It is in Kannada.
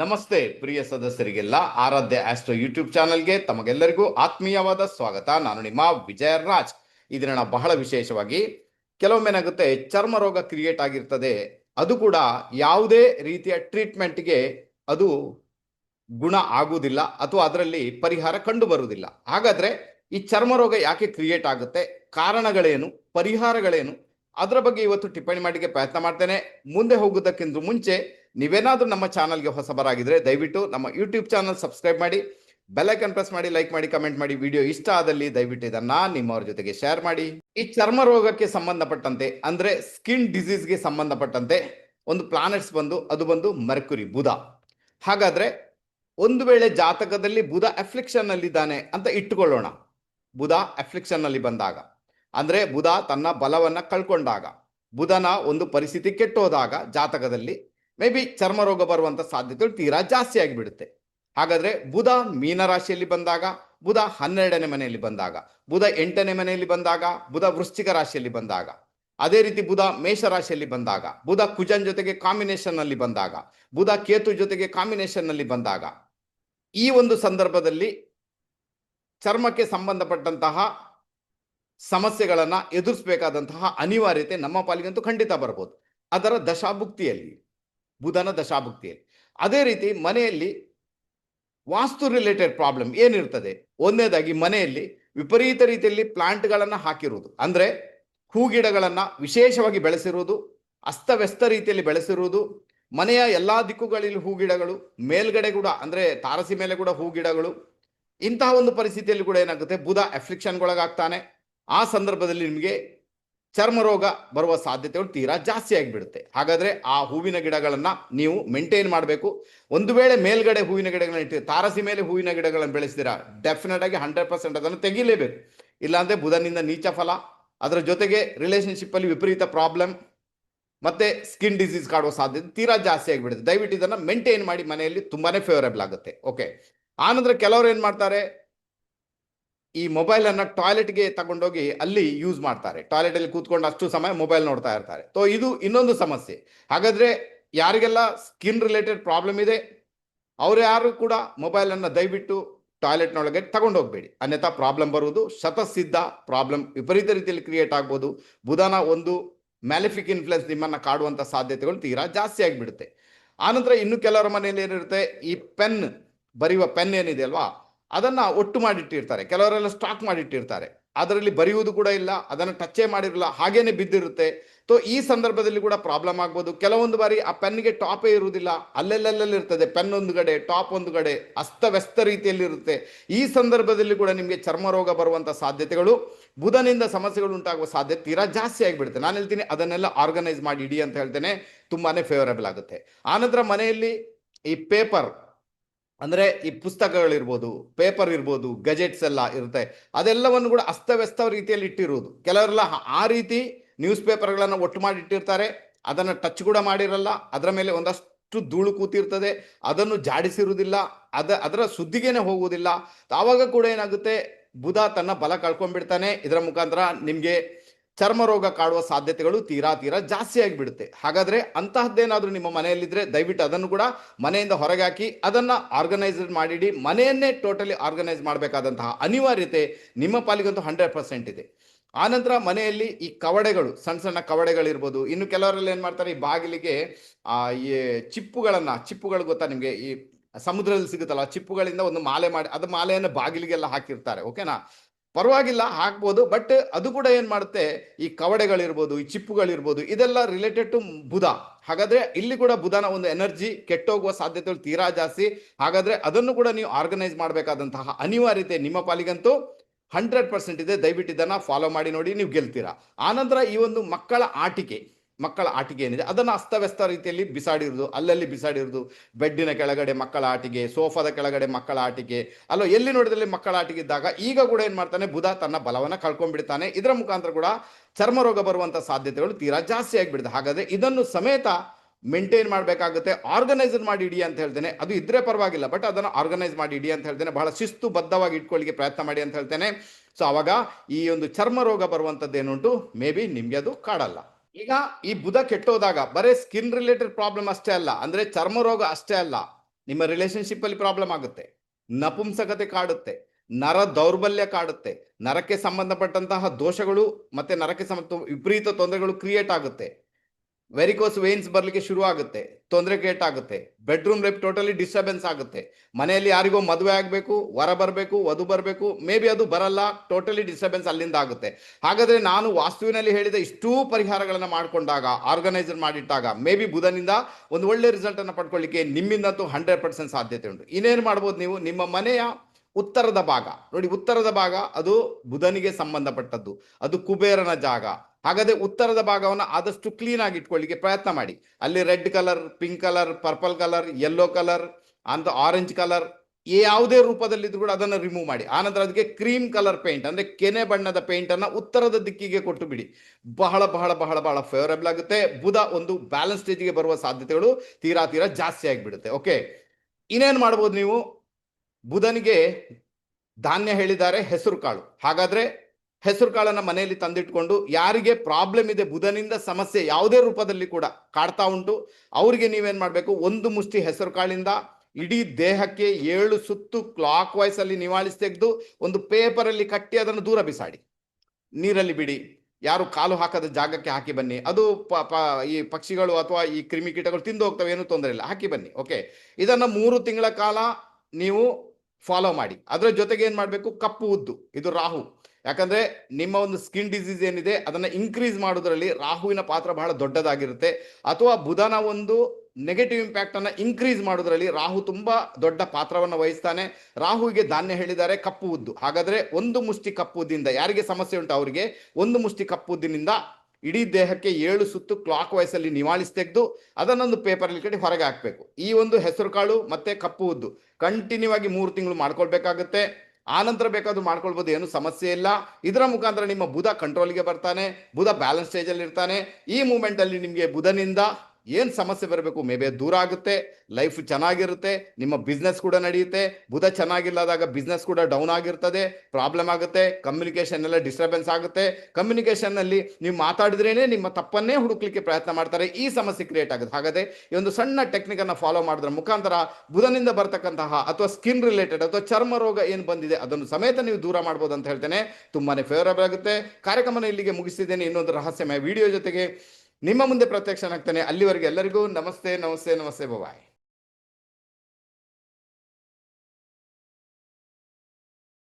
ನಮಸ್ತೆ, ಪ್ರಿಯ ಸದಸ್ಯರಿಗೆಲ್ಲ ಆರಾಧ್ಯ ಆಸ್ಟ್ರೋ ಯೂಟ್ಯೂಬ್ ಚಾನಲ್ಗೆ ತಮಗೆಲ್ಲರಿಗೂ ಆತ್ಮೀಯವಾದ ಸ್ವಾಗತ. ನಾನು ನಿಮ್ಮ ವಿಜಯ ರಾಜ್. ಇದನ್ನ ಬಹಳ ವಿಶೇಷವಾಗಿ ಕೆಲವೊಮ್ಮೆ ಏನಾಗುತ್ತೆ ಚರ್ಮ ರೋಗ ಕ್ರಿಯೇಟ್ ಆಗಿರ್ತದೆ. ಅದು ಕೂಡ ಯಾವುದೇ ರೀತಿಯ ಟ್ರೀಟ್ಮೆಂಟ್ಗೆ ಅದು ಗುಣ ಆಗುವುದಿಲ್ಲ ಅಥವಾ ಅದರಲ್ಲಿ ಪರಿಹಾರ ಕಂಡು ಬರುವುದಿಲ್ಲ ಹಾಗಾದ್ರೆ ಈ ಚರ್ಮ ರೋಗ ಯಾಕೆ ಕ್ರಿಯೇಟ್ ಆಗುತ್ತೆ? ಕಾರಣಗಳೇನು? ಪರಿಹಾರಗಳೇನು? ಅದರ ಬಗ್ಗೆ ಇವತ್ತು ಟಿಪ್ಪಣಿ ಮಾಡಲಿಕ್ಕೆ ಪ್ರಯತ್ನ ಮಾಡ್ತೇನೆ. ಮುಂದೆ ಹೋಗುವುದಕ್ಕಿಂತ ಮುಂಚೆ ನೀವೇನಾದ್ರೂ ನಮ್ಮ ಚಾನಲ್ಗೆ ಹೊಸಬರಾಗಿದ್ರೆ ದಯವಿಟ್ಟು ನಮ್ಮ ಯೂಟ್ಯೂಬ್ ಚಾನಲ್ ಸಬ್ಸ್ಕ್ರೈಬ್ ಮಾಡಿ ಬೆಲ್ಲೈಕನ್ ಪ್ರೆಸ್ ಮಾಡಿ ಲೈಕ್ ಮಾಡಿ ಕಮೆಂಟ್ ಮಾಡಿ ವಿಡಿಯೋ ಇಷ್ಟ ಆದಲ್ಲಿ ದಯವಿಟ್ಟು ಇದನ್ನ ನಿಮ್ಮವ್ರ ಜೊತೆಗೆ ಶೇರ್ ಮಾಡಿ. ಈ ಚರ್ಮ ರೋಗಕ್ಕೆ ಸಂಬಂಧಪಟ್ಟಂತೆ, ಅಂದ್ರೆ ಸ್ಕಿನ್ ಡಿಸೀಸ್ಗೆ ಸಂಬಂಧಪಟ್ಟಂತೆ ಒಂದು ಪ್ಲಾನೆಟ್ಸ್ ಬಂದು, ಅದು ಬಂದು ಮರ್ಕುರಿ ಬುಧ. ಹಾಗಾದ್ರೆ ಒಂದು ವೇಳೆ ಜಾತಕದಲ್ಲಿ ಬುಧ ಅಫ್ಲಿಕ್ಷನ್ ನಲ್ಲಿದ್ದಾನೆ ಅಂತ ಇಟ್ಟುಕೊಳ್ಳೋಣ. ಬುಧ ಅಫ್ಲಿಕ್ಷನ್ ಅಲ್ಲಿ ಬಂದಾಗ. ಅಂದ್ರೆ ಬುಧ ತನ್ನ ಬಲವನ್ನ ಕಳ್ಕೊಂಡಾಗ. ಬುಧನ ಒಂದು ಪರಿಸ್ಥಿತಿ ಕೆಟ್ಟೋದಾಗ ಜಾತಕದಲ್ಲಿ ಮೇ ಬಿ ಚರ್ಮ ರೋಗ ಬರುವಂತ ಸಾಧ್ಯತೆಗಳು ತೀರಾ ಜಾಸ್ತಿ ಆಗಿಬಿಡುತ್ತೆ. ಹಾಗಾದ್ರೆ ಬುಧ ಮೀನ ರಾಶಿಯಲ್ಲಿ ಬಂದಾಗ, ಬುಧ ಹನ್ನೆರಡನೇ ಮನೆಯಲ್ಲಿ ಬಂದಾಗ, ಬುಧ ಎಂಟನೇ ಮನೆಯಲ್ಲಿ ಬಂದಾಗ, ಬುಧ ವೃಶ್ಚಿಕ ರಾಶಿಯಲ್ಲಿ ಬಂದಾಗ, ಅದೇ ರೀತಿ ಬುಧ ಮೇಷ ರಾಶಿಯಲ್ಲಿ ಬಂದಾಗ, ಬುಧ ಕುಜನ್ ಜೊತೆಗೆ ಕಾಂಬಿನೇಷನ್ನಲ್ಲಿ ಬಂದಾಗ, ಬುಧ ಕೇತು ಜೊತೆಗೆ ಕಾಂಬಿನೇಷನ್ನಲ್ಲಿ ಬಂದಾಗ, ಈ ಒಂದು ಸಂದರ್ಭದಲ್ಲಿ ಚರ್ಮಕ್ಕೆ ಸಂಬಂಧಪಟ್ಟಂತಹ ಸಮಸ್ಯೆಗಳನ್ನು ಎದುರಿಸಬೇಕಾದಂತಹ ಅನಿವಾರ್ಯತೆ ನಮ್ಮ ಪಾಲಿಗಂತೂ ಖಂಡಿತ ಬರ್ಬೋದು. ಅದರ ದಶಾಭುಕ್ತಿಯಲ್ಲಿ. ಬುಧನ ದಶಾಭುಕ್ತಿಯಲ್ಲಿ. ಅದೇ ರೀತಿ ಮನೆಯಲ್ಲಿ ವಾಸ್ತು ರಿಲೇಟೆಡ್ ಪ್ರಾಬ್ಲಮ್ ಏನಿರ್ತದೆ? ಒಂದನೇದಾಗಿ ಮನೆಯಲ್ಲಿ ವಿಪರೀತ ರೀತಿಯಲ್ಲಿ ಪ್ಲಾಂಟ್ಗಳನ್ನು ಹಾಕಿರುವುದು. ಅಂದರೆ ಹೂಗಿಡಗಳನ್ನು ವಿಶೇಷವಾಗಿ ಬೆಳೆಸಿರುವುದು, ಅಸ್ತವ್ಯಸ್ತ ರೀತಿಯಲ್ಲಿ ಬೆಳೆಸಿರುವುದು, ಮನೆಯ ಎಲ್ಲ ದಿಕ್ಕುಗಳಲ್ಲಿ ಹೂಗಿಡಗಳು, ಮೇಲ್ಗಡೆ ಕೂಡ, ಅಂದರೆ ತಾರಸಿ ಮೇಲೆ ಕೂಡ ಹೂಗಿಡಗಳು, ಇಂತಹ ಒಂದು ಪರಿಸ್ಥಿತಿಯಲ್ಲಿ ಕೂಡ ಏನಾಗುತ್ತೆ? ಬುಧ ಎಫ್ಲಿಕ್ಷನ್ಗೊಳಗಾಗ್ತಾನೆ ಆ ಸಂದರ್ಭದಲ್ಲಿ ನಿಮಗೆ ಚರ್ಮ ರೋಗ ಬರುವ ಸಾಧ್ಯತೆಗಳು ತೀರಾ ಜಾಸ್ತಿ ಆಗಿಬಿಡುತ್ತೆ. ಹಾಗಾದರೆ ಆ ಹೂವಿನ ಗಿಡಗಳನ್ನು ನೀವು ಮೇಂಟೈನ್ ಮಾಡಬೇಕು. ಒಂದು ವೇಳೆ ಮೇಲ್ಗಡೆ ಹೂವಿನ ಗಿಡಗಳನ್ನ ಇಟ್ಟು ತಾರಸಿ ಮೇಲೆ ಹೂವಿನ ಗಿಡಗಳನ್ನು ಬೆಳೆಸಿದಿರಾ ಡೆಫಿನೆಟ್ ಆಗಿ ಹಂಡ್ರೆಡ್ ಪರ್ಸೆಂಟ್ ಅದನ್ನು ತೆಗಿಲೇಬೇಕು. ಇಲ್ಲಾಂದರೆ ಬುಧನಿಂದ ನೀಚ ಫಲ, ಅದರ ಜೊತೆಗೆ ರಿಲೇಷನ್ಶಿಪ್ಪಲ್ಲಿ ವಿಪರೀತ ಪ್ರಾಬ್ಲಮ್ ಮತ್ತೆ ಸ್ಕಿನ್ ಡಿಸೀಸ್ ಕಾಡುವ ಸಾಧ್ಯತೆ ತೀರಾ ಜಾಸ್ತಿ ಆಗಿಬಿಡುತ್ತೆ. ದಯವಿಟ್ಟು ಇದನ್ನು ಮೇಂಟೈನ್ ಮಾಡಿ ಮನೆಯಲ್ಲಿ ತುಂಬಾ ಫೇವರೇಬಲ್ ಆಗುತ್ತೆ. ಓಕೆ ಆನಂತರ ಕೆಲವರು ಏನು ಮಾಡ್ತಾರೆ? ಈ ಮೊಬೈಲ್ ಅನ್ನ ಟಾಯ್ಲೆಟ್ಗೆ ತಗೊಂಡೋಗಿ ಅಲ್ಲಿ ಯೂಸ್ ಮಾಡ್ತಾರೆ. ಟಾಯ್ಲೆಟ್ ಅಲ್ಲಿ ಕೂತ್ಕೊಂಡು ಅಷ್ಟು ಸಮಯ ಮೊಬೈಲ್ ನೋಡ್ತಾ ಇರ್ತಾರೆ. ಸೊ ಇದು ಇನ್ನೊಂದು ಸಮಸ್ಯೆ. ಹಾಗಾದ್ರೆ ಯಾರಿಗೆಲ್ಲ ಸ್ಕಿನ್ ರಿಲೇಟೆಡ್ ಪ್ರಾಬ್ಲಮ್ ಇದೆ, ಅವ್ರು ಯಾರು ಕೂಡ ಮೊಬೈಲ್ ಅನ್ನ ದಯವಿಟ್ಟು ಟಾಯ್ಲೆಟ್ನೊಳಗೆ ತಗೊಂಡೋಗ್ಬೇಡಿ. ಅನ್ಯಥಾ ಪ್ರಾಬ್ಲಮ್ ಬರುವುದು ಶತಸಿದ್ಧ ಪ್ರಾಬ್ಲಮ್ ವಿಪರೀತ ರೀತಿಯಲ್ಲಿ ಕ್ರಿಯೇಟ್ ಆಗ್ಬೋದು. ಬುಧನ ಒಂದು ಮ್ಯಾಲಿಫಿಕ್ ಇನ್ಫ್ಲುಯೆನ್ಸ್ ನಿಮ್ಮನ್ನ ಕಾಡುವಂತ ಸಾಧ್ಯತೆಗಳು ತೀರಾ ಜಾಸ್ತಿ ಆಗಿಬಿಡುತ್ತೆ. ಆನಂತರ ಇನ್ನು ಕೆಲವರ ಮನೆಯಲ್ಲಿ ಏನಿರುತ್ತೆ, ಈ ಪೆನ್ ಬರೆಯುವ ಪೆನ್ ಏನಿದೆ ಅಲ್ವಾ? ಅದನ್ನ ಒಟ್ಟು ಮಾಡಿಟ್ಟಿರ್ತಾರೆ. ಕೆಲವರೆಲ್ಲ ಸ್ಟಾಕ್ ಮಾಡಿಟ್ಟಿರ್ತಾರೆ. ಅದರಲ್ಲಿ ಬರೆಯುವುದು ಕೂಡ ಇಲ್ಲ, ಅದನ್ನು ಟಚ್ಚೇ ಮಾಡಿರಲ್ಲ, ಹಾಗೇನೆ ಬಿದ್ದಿರುತ್ತೆ. ಸೊ ಈ ಸಂದರ್ಭದಲ್ಲಿ ಕೂಡ ಪ್ರಾಬ್ಲಮ್ ಆಗ್ಬೋದು. ಕೆಲವೊಂದು ಬಾರಿ ಆ ಪೆನ್ಗೆ ಟಾಪೇ ಇರುವುದಿಲ್ಲ. ಅಲ್ಲೆಲ್ಲೆಲ್ಲೆಲ್ಲಿ ಇರ್ತದೆ. ಪೆನ್ ಒಂದು ಕಡೆ ಟಾಪ್ ಒಂದು ಕಡೆ, ಅಸ್ತವ್ಯಸ್ತ ರೀತಿಯಲ್ಲಿ ಇರುತ್ತೆ. ಈ ಸಂದರ್ಭದಲ್ಲಿ ಕೂಡ ನಿಮಗೆ ಚರ್ಮ ರೋಗ ಬರುವಂಥ ಸಾಧ್ಯತೆಗಳು, ಬುಧನಿಂದ ಸಮಸ್ಯೆಗಳು ಉಂಟಾಗುವ ಸಾಧ್ಯತೆ ತೀರಾ ಜಾಸ್ತಿ ಆಗಿಬಿಡುತ್ತೆ. ನಾನು ಹೇಳ್ತೀನಿ ಅದನ್ನೆಲ್ಲ ಆರ್ಗನೈಸ್ ಮಾಡಿ ಇಡಿ ಅಂತ ಹೇಳ್ತೇನೆ. ತುಂಬಾನೇ ಫೇವರಬಲ್ ಆಗುತ್ತೆ. ಆನಂತರ ಮನೆಯಲ್ಲಿ ಈ ಪೇಪರ್ ಅಂದ್ರೆ ಈ ಪುಸ್ತಕಗಳಿರ್ಬೋದು ಪೇಪರ್ ಇರ್ಬೋದು ಗಜೆಟ್ಸ್ ಎಲ್ಲ ಇರುತ್ತೆ. ಅದೆಲ್ಲವನ್ನು ಕೂಡ ಅಸ್ತವ್ಯಸ್ತ ರೀತಿಯಲ್ಲಿ ಇಟ್ಟಿರುವುದು. ಕೆಲವರೆಲ್ಲ ಆ ರೀತಿ ನ್ಯೂಸ್ ಪೇಪರ್ಗಳನ್ನು ಒಟ್ಟು ಮಾಡಿ ಇಟ್ಟಿರ್ತಾರೆ. ಅದನ್ನು ಟಚ್ ಕೂಡ ಮಾಡಿರಲ್ಲ. ಅದರ ಮೇಲೆ ಒಂದಷ್ಟು ಧೂಳು ಕೂತಿರ್ತದೆ. ಅದನ್ನು ಜಾಡಿಸಿರುವುದಿಲ್ಲ. ಅದ, ಅದರ ಸುದ್ದಿಗೇನೆ ಹೋಗುವುದಿಲ್ಲ. ಆವಾಗ ಕೂಡ ಏನಾಗುತ್ತೆ? ಬುಧ ತನ್ನ ಬಲ ಕಳ್ಕೊಂಡ್ಬಿಡ್ತಾನೆ. ಇದರ ಮುಖಾಂತರ ನಿಮಗೆ ಚರ್ಮ ರೋಗ ಕಾಡುವ ಸಾಧ್ಯತೆಗಳು ತೀರಾ ತೀರಾ ಜಾಸ್ತಿ ಆಗಿಬಿಡುತ್ತೆ. ಹಾಗಾದರೆ ಅಂತಹದ್ದೇನಾದರೂ ನಿಮ್ಮ ಮನೆಯಲ್ಲಿದ್ದರೆ ದಯವಿಟ್ಟು ಅದನ್ನು ಕೂಡ ಮನೆಯಿಂದ ಹೊರಗೆ ಹಾಕಿ, ಅದನ್ನು ಆರ್ಗನೈಸ್ ಮಾಡಿಡಿ. ಮನೆಯನ್ನೇ ಟೋಟಲಿ ಆರ್ಗನೈಸ್ ಮಾಡಬೇಕಾದಂತಹ ಅನಿವಾರ್ಯತೆ ನಿಮ್ಮ ಪಾಲಿಗಂತೂ ಹಂಡ್ರೆಡ್ ಪರ್ಸೆಂಟ್ ಇದೆ. ಆನಂತರ ಮನೆಯಲ್ಲಿ ಈ ಕವಡೆಗಳು, ಸಣ್ಣ ಸಣ್ಣ ಕವಡೆಗಳಿರ್ಬೋದು. ಇನ್ನು ಕೆಲವರೆಲ್ಲ ಏನು ಮಾಡ್ತಾರೆ, ಈ ಬಾಗಿಲಿಗೆ ಈ ಚಿಪ್ಪುಗಳನ್ನು, ಚಿಪ್ಪುಗಳು ಗೊತ್ತಾ ನಿಮಗೆ? ಈ ಸಮುದ್ರದಲ್ಲಿ ಸಿಗುತ್ತಲ್ಲ ಚಿಪ್ಪುಗಳಿಂದ ಒಂದು ಮಾಲೆ ಮಾಡಿ, ಅದು ಮಾಲೆಯನ್ನು ಬಾಗಿಲಿಗೆಲ್ಲ ಹಾಕಿರ್ತಾರೆ ಓಕೆನಾ ಪರವಾಗಿಲ್ಲ, ಹಾಕ್ಬೋದು ಬಟ್ ಅದು ಕೂಡ ಏನು ಮಾಡುತ್ತೆ? ಈ ಕವಡೆಗಳಿರ್ಬೋದು, ಈ ಚಿಪ್ಪುಗಳಿರ್ಬೋದು, ಇದೆಲ್ಲ ರಿಲೇಟೆಡ್ ಟು ಬುಧ. ಹಾಗಾದ್ರೆ ಇಲ್ಲಿ ಕೂಡ ಬುಧನ ಒಂದು ಎನರ್ಜಿ ಕೆಟ್ಟೋಗುವ ಸಾಧ್ಯತೆಗಳು ತೀರಾ ಜಾಸ್ತಿ. ಹಾಗಾದ್ರೆ ಅದನ್ನು ಕೂಡ ನೀವು ಆರ್ಗನೈಸ್ ಮಾಡಬೇಕಾದಂತಹ ಅನಿವಾರ್ಯತೆ ನಿಮ್ಮ ಪಾಲಿಗಂತೂ ಹಂಡ್ರೆಡ್ ಪರ್ಸೆಂಟ್ ಇದೆ. ದಯವಿಟ್ಟು ಇದನ್ನ ಫಾಲೋ ಮಾಡಿ ನೋಡಿ, ನೀವು ಗೆಲ್ತೀರಾ. ಆನಂತರ ಈ ಒಂದು ಮಕ್ಕಳ ಆಟಿಕೆ. ಮಕ್ಕಳ ಆಟಿಕೆ ಏನಿದೆ, ಅದನ್ನು ಅಸ್ತವ್ಯಸ್ತ ರೀತಿಯಲ್ಲಿ ಬಿಸಾಡಿರೋದು, ಅಲ್ಲಲ್ಲಿ ಬಿಸಾಡಿರೋದು. ಬೆಡ್ಡಿನ ಕೆಳಗಡೆ ಮಕ್ಕಳ ಆಟಿಕೆ, ಸೋಫಾದ ಕೆಳಗಡೆ ಮಕ್ಕಳ ಆಟಿಕೆ. ಅಲ್ಲೋ, ಎಲ್ಲಿ ನೋಡಿದಲ್ಲಿ ಮಕ್ಕಳ ಆಟಿಕೆ ಇದ್ದಾಗ, ಈಗ ಕೂಡ ಏನು ಮಾಡ್ತಾನೆ, ಬುಧ ತನ್ನ ಬಲವನ್ನು ಕಳ್ಕೊಂಡ್ಬಿಡ್ತಾನೆ. ಇದರ ಮುಖಾಂತರ ಕೂಡ ಚರ್ಮ ರೋಗ ಬರುವಂತ ಸಾಧ್ಯತೆಗಳು ತೀರಾ ಜಾಸ್ತಿ ಆಗಿಬಿಡುತ್ತೆ ಹಾಗಾದರೆ ಇದನ್ನು ಸಮೇತ ಮೇಂಟೈನ್ ಮಾಡಬೇಕಾಗುತ್ತೆ. ಆರ್ಗನೈಸ್ ಮಾಡಿ ಇಡಿ ಅಂತ ಹೇಳ್ತೇನೆ. ಅದು ಇದ್ರೆ ಪರವಾಗಿಲ್ಲ ಬಟ್ ಅದನ್ನು ಆರ್ಗನೈಸ್ ಮಾಡಿ ಇಡಿ ಅಂತ ಹೇಳ್ತೇನೆ. ಬಹಳ ಶಿಸ್ತು ಬದ್ಧವಾಗಿ ಇಟ್ಕೊಳ್ಳಿಕ್ಕೆ ಪ್ರಯತ್ನ ಮಾಡಿ ಅಂತ ಹೇಳ್ತೇನೆ. ಸೊ ಆವಾಗ ಈ ಒಂದು ಚರ್ಮ ರೋಗ ಬರುವಂತದ್ದು ಏನುಂಟು ಮೇ ಬಿ ನಿಮಗೆ ಅದು ಕಾಡಲ್ಲ. ಈಗ ಈ ಬುಧ ಕೆಟ್ಟೋದಾಗ, ಬರೀ ಸ್ಕಿನ್ ರಿಲೇಟೆಡ್ ಪ್ರಾಬ್ಲಮ್ ಅಷ್ಟೇ ಅಲ್ಲ, ಅಂದ್ರೆ ಚರ್ಮ ರೋಗ ಅಷ್ಟೇ ಅಲ್ಲ, ನಿಮ್ಮ ರಿಲೇಶನ್ಶಿಪ್ ಅಲ್ಲಿ ಪ್ರಾಬ್ಲಮ್ ಆಗುತ್ತೆ. ನಪುಂಸಕತೆ ಕಾಡುತ್ತೆ, ನರ ದೌರ್ಬಲ್ಯ ಕಾಡುತ್ತೆ, ನರಕ್ಕೆ ಸಂಬಂಧಪಟ್ಟಂತಹ ದೋಷಗಳು ಮತ್ತೆ ನರಕ್ಕೆ ಸಂಬಂಧ ವಿಪರೀತ ತೊಂದರೆಗಳು ಕ್ರಿಯೇಟ್ ಆಗುತ್ತೆ. ವೆರಿಕೋಸ್ ವೇನ್ಸ್ ಬರ್ಲಿಕ್ಕೆ ಶುರು ಆಗುತ್ತೆ, ತೊಂದರೆ ಕ್ರಿಯೇಟ್ ಆಗುತ್ತೆ ಬೆಡ್ರೂಮ್ ಲೈಫ್ ಟೋಟಲಿ ಡಿಸ್ಟರ್ಬೆನ್ಸ್ ಆಗುತ್ತೆ. ಮನೆಯಲ್ಲಿ ಯಾರಿಗೋ ಮದುವೆ ಆಗಬೇಕು, ವರ ಬರಬೇಕು, ವಧು ಬರಬೇಕು ಮೇ ಬಿ ಅದು ಬರಲ್ಲ ಟೋಟಲಿ ಡಿಸ್ಟರ್ಬೆನ್ಸ್ ಅಲ್ಲಿಂದ ಆಗುತ್ತೆ. ಹಾಗಾದರೆ ನಾನು ವಾಸ್ತುವಿನಲ್ಲಿ ಹೇಳಿದ ಇಷ್ಟೂ ಪರಿಹಾರಗಳನ್ನು ಮಾಡಿಕೊಂಡಾಗ ಆರ್ಗನೈಸರ್ ಮಾಡಿಟ್ಟಾಗ ಮೇ ಬಿ ಬುಧನಿಂದ ಒಂದು ಒಳ್ಳೆ ರಿಸಲ್ಟನ್ನು ಪಡ್ಕೊಳ್ಳಿಕ್ಕೆ ನಿಮ್ಮಿಂದಂತೂ ಹಂಡ್ರೆಡ್ ಪರ್ಸೆಂಟ್ ಸಾಧ್ಯತೆ ಉಂಟು. ಇನ್ನೇನು ಮಾಡ್ಬೋದು ನೀವು? ನಿಮ್ಮ ಮನೆಯ ಉತ್ತರದ ಭಾಗ. ನೋಡಿ, ಉತ್ತರದ ಭಾಗ ಅದು ಬುಧನಿಗೆ ಸಂಬಂಧಪಟ್ಟದ್ದು. ಅದು ಕುಬೇರನ ಜಾಗ. ಹಾಗಾದ್ರೆ ಉತ್ತರದ ಭಾಗವನ್ನು ಆದಷ್ಟು ಕ್ಲೀನ್ ಆಗಿ ಇಟ್ಕೊಳ್ಳಿಕ್ಕೆ ಪ್ರಯತ್ನ ಮಾಡಿ. ಅಲ್ಲಿ red colour pink colour purple colour yellow colour ಅಂತ ಆರೆಂಜ್ ಕಲರ್ ಯಾವುದೇ ರೂಪದಲ್ಲಿದ್ರು ಕೂಡ ಅದನ್ನು ರಿಮೂವ್ ಮಾಡಿ. ಆನಂತರ ಅದಕ್ಕೆ ಕ್ರೀಮ್ ಕಲರ್ ಪೇಂಟ್ ಅಂದ್ರೆ ಕೆನೆ ಬಣ್ಣದ ಪೇಂಟ್ ಅನ್ನ ಉತ್ತರದ ದಿಕ್ಕಿಗೆ ಕೊಟ್ಟು ಬಿಡಿ. ಬಹಳ ಬಹಳ ಬಹಳ ಬಹಳ ಫೇವರಬಲ್ ಆಗುತ್ತೆ. ಬುಧ ಒಂದು ಬ್ಯಾಲೆನ್ಸ್ ಸ್ಟೇಜ್ಗೆ ಬರುವ ಸಾಧ್ಯತೆಗಳು ತೀರಾ ತೀರಾ ಜಾಸ್ತಿ ಆಗಿಬಿಡುತ್ತೆ. ಓಕೆ ಇನ್ನೇನು ಮಾಡ್ಬೋದು ನೀವು? ಬುಧನಿಗೆ ಧಾನ್ಯ ಹೇಳಿದ್ದಾರೆ ಹೆಸರು ಕಾಳು ಹಾಗಾದ್ರೆ ಹೆಸರು ಕಾಳನ್ನ ಮನೆಯಲ್ಲಿ ತಂದಿಟ್ಕೊಂಡು ಯಾರಿಗೆ ಪ್ರಾಬ್ಲಮ್ ಇದೆ, ಬುಧನಿಂದ ಸಮಸ್ಯೆ ಯಾವುದೇ ರೂಪದಲ್ಲಿ ಕೂಡ ಕಾಡ್ತಾ ಉಂಟು. ಅವರಿಗೆ ನೀವೇನ್ ಮಾಡಬೇಕು? ಒಂದು ಮುಷ್ಟಿ ಹೆಸರು ಕಾಳಿಂದ ಇಡೀ ದೇಹಕ್ಕೆ ಏಳು ಸುತ್ತು ಕ್ಲಾಕ್ ವೈಸ್ ಅಲ್ಲಿ ನಿವಾಳಿಸಿ ತೆಗೆದು ಒಂದು ಪೇಪರ್ ಅಲ್ಲಿ ಕಟ್ಟಿ ಅದನ್ನು ದೂರ ಬಿಸಾಡಿ. ನೀರಲ್ಲಿ ಬಿಡಿ. ಯಾರು ಕಾಲು ಹಾಕದ ಜಾಗಕ್ಕೆ ಹಾಕಿ ಬನ್ನಿ. ಅದು ಈ ಪಕ್ಷಿಗಳು ಅಥವಾ ಈ ಕ್ರಿಮಿಕೀಟಗಳು ತಿಂದು ಹೋಗ್ತವೆ, ಏನು ತೊಂದರೆ ಇಲ್ಲ. ಹಾಕಿ ಬನ್ನಿ. ಓಕೆ ಇದನ್ನ ಮೂರು ತಿಂಗಳ ಕಾಲ ನೀವು ಫಾಲೋ ಮಾಡಿ. ಅದರ ಜೊತೆಗೆ ಏನ್ ಮಾಡಬೇಕು? ಕಪ್ಪು ಉದ್ದು. ಇದು ರಾಹು. ಯಾಕಂದ್ರೆ ನಿಮ್ಮ ಒಂದು ಸ್ಕಿನ್ ಡಿಸೀಸ್ ಏನಿದೆ, ಅದನ್ನ ಇನ್ಕ್ರೀಸ್ ಮಾಡೋದ್ರಲ್ಲಿ ರಾಹುವಿನ ಪಾತ್ರ ಬಹಳ ದೊಡ್ಡದಾಗಿರುತ್ತೆ. ಅಥವಾ ಬುಧನ ಒಂದು ನೆಗೆಟಿವ್ ಇಂಪ್ಯಾಕ್ಟ್ ಅನ್ನ ಇನ್ಕ್ರೀಸ್ ಮಾಡೋದ್ರಲ್ಲಿ ರಾಹು ತುಂಬಾ ದೊಡ್ಡ ಪಾತ್ರವನ್ನು ವಹಿಸ್ತಾನೆ. ರಾಹುವಿಗೆ ಧಾನ್ಯ ಹೇಳಿದ್ದಾರೆ, ಕಪ್ಪು ಉದ್ದು. ಹಾಗಾದ್ರೆ ಒಂದು ಮುಷ್ಟಿ ಕಪ್ಪು ಯಾರಿಗೆ ಸಮಸ್ಯೆ ಉಂಟು? ಅವರಿಗೆ ಒಂದು ಮುಷ್ಟಿ ಕಪ್ಪು ಉದ್ದಿನಿಂದ ಇಡೀ ದೇಹಕ್ಕೆ ಏಳು ಸುತ್ತು ಕ್ಲಾಕ್ ಅಲ್ಲಿ ನಿವಾಳಿಸಿ ತೆಗೆದು ಅದನ್ನೊಂದು ಪೇಪರ್ ಅಲ್ಲಿ ಕಟ್ಟಿ ಹೊರಗೆ ಹಾಕಬೇಕು. ಈ ಒಂದು ಹೆಸರು ಕಾಳು ಮತ್ತೆ ಕಪ್ಪು ಉದ್ದು. ಕಂಟಿನ್ಯೂ ಆಗಿ ಮೂರು ತಿಂಗಳು ಮಾಡ್ಕೊಳ್ಬೇಕಾಗುತ್ತೆ. ಆನಂತರ ಬೇಕಾದ್ರೂ ಮಾಡ್ಕೊಳ್ಬೋದು, ಏನು ಸಮಸ್ಯೆ ಇಲ್ಲ. ಇದರ ಮುಖಾಂತರ ನಿಮ್ಮ ಬುಧ ಕಂಟ್ರೋಲ್ಗೆ ಬರ್ತಾನೆ, ಬುಧ ಬ್ಯಾಲೆನ್ಸ್ ಸ್ಟೇಜಲ್ಲಿ ಇರ್ತಾನೆ ಈ ಮೂಮೆಂಟಲ್ಲಿ ನಿಮಗೆ ಬುಧನಿಂದ ಏನು ಸಮಸ್ಯೆ ಬರಬೇಕು? ಮೇ ದೂರ ಆಗುತ್ತೆ ಲೈಫ್ ಚೆನ್ನಾಗಿರುತ್ತೆ, ನಿಮ್ಮ ಬಿಸ್ನೆಸ್ ಕೂಡ ನಡೆಯುತ್ತೆ, ಬುಧ ಚೆನ್ನಾಗಿಲ್ಲದಾಗ ಬಿಸ್ನೆಸ್ ಕೂಡ ಡೌನ್ ಆಗಿರ್ತದೆ ಪ್ರಾಬ್ಲಮ್ ಆಗುತ್ತೆ ಕಮ್ಯುನಿಕೇಶನ್ ಎಲ್ಲ ಡಿಸ್ಟರ್ಬೆನ್ಸ್ ಆಗುತ್ತೆ. ಕಮ್ಯುನಿಕೇಷನ್ನಲ್ಲಿ ನೀವು ಮಾತಾಡಿದ್ರೇನೆ ನಿಮ್ಮ ತಪ್ಪನ್ನೇ ಹುಡುಕ್ಲಿಕ್ಕೆ ಪ್ರಯತ್ನ ಮಾಡ್ತಾರೆ, ಈ ಸಮಸ್ಯೆ ಕ್ರಿಯೇಟ್ ಆಗುತ್ತೆ. ಹಾಗಾದ್ರೆ ಈ ಒಂದು ಸಣ್ಣ ಟೆಕ್ನಿಕ್ ಅನ್ನ ಫಾಲೋ ಮಾಡಿದ್ರೆ ಮುಖಾಂತರ ಬುಧನಿಂದ ಬರ್ತಕ್ಕಂತಹ ಅಥವಾ ಸ್ಕಿನ್ ರಿಲೇಟೆಡ್ ಅಥವಾ ಚರ್ಮ ರೋಗ ಏನು ಬಂದಿದೆ ಅದನ್ನು ಸಮೇತ ನೀವು ದೂರ ಮಾಡ್ಬೋದು ಅಂತ ಹೇಳ್ತೇನೆ. ತುಂಬಾನೇ ಫೇವರಬಲ್ ಆಗುತ್ತೆ. ಕಾರ್ಯಕ್ರಮನ ಇಲ್ಲಿಗೆ ಮುಗಿಸಿದ್ದೇನೆ ಇನ್ನೊಂದು ರಹಸ್ಯಮಯ ವಿಡಿಯೋ ಜೊತೆಗೆ ನಿಮ್ಮ ಮುಂದೆ ಪ್ರತ್ಯಕ್ಷನಾಗ್ತಾನೆ. ಅಲ್ಲಿವರೆಗೆ ಎಲ್ಲರಿಗೂ ನಮಸ್ತೆ ನಮಸ್ತೆ ನಮಸ್ತೆ ಬಾಯ್